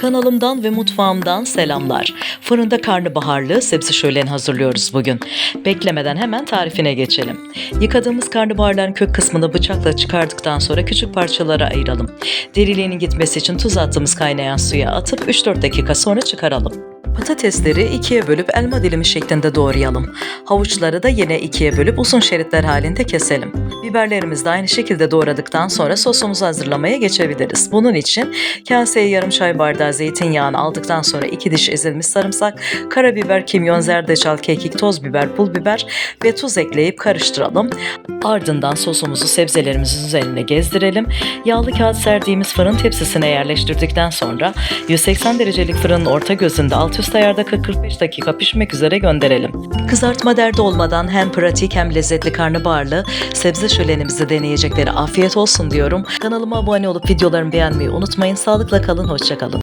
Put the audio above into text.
Kanalımdan ve mutfağımdan selamlar. Fırında karnabaharlı sebze şölen hazırlıyoruz bugün. Beklemeden hemen tarifine geçelim. Yıkadığımız karnabaharların kök kısmını bıçakla çıkardıktan sonra küçük parçalara ayıralım. Deriliğinin gitmesi için tuz attığımız kaynayan suya atıp 3-4 dakika sonra çıkaralım. Patatesleri ikiye bölüp elma dilimi şeklinde doğrayalım. Havuçları da yine ikiye bölüp uzun şeritler halinde keselim. Biberlerimizi de aynı şekilde doğradıktan sonra sosumuzu hazırlamaya geçebiliriz. Bunun için kaseye yarım çay bardağı zeytinyağını aldıktan sonra iki diş ezilmiş sarımsak, karabiber, kimyon, zerdeçal, kekik, toz biber, pul biber ve tuz ekleyip karıştıralım. Ardından sosumuzu sebzelerimizin üzerine gezdirelim. Yağlı kağıt serdiğimiz fırın tepsisine yerleştirdikten sonra 180 derecelik fırının orta gözünde alt üst ayarda 40-45 dakika pişmek üzere gönderelim. Kızartma derdi olmadan hem pratik hem lezzetli karnabaharlı sebze şölenimizi deneyecekleri afiyet olsun diyorum. Kanalıma abone olup videolarımı beğenmeyi unutmayın. Sağlıkla kalın, hoşçakalın.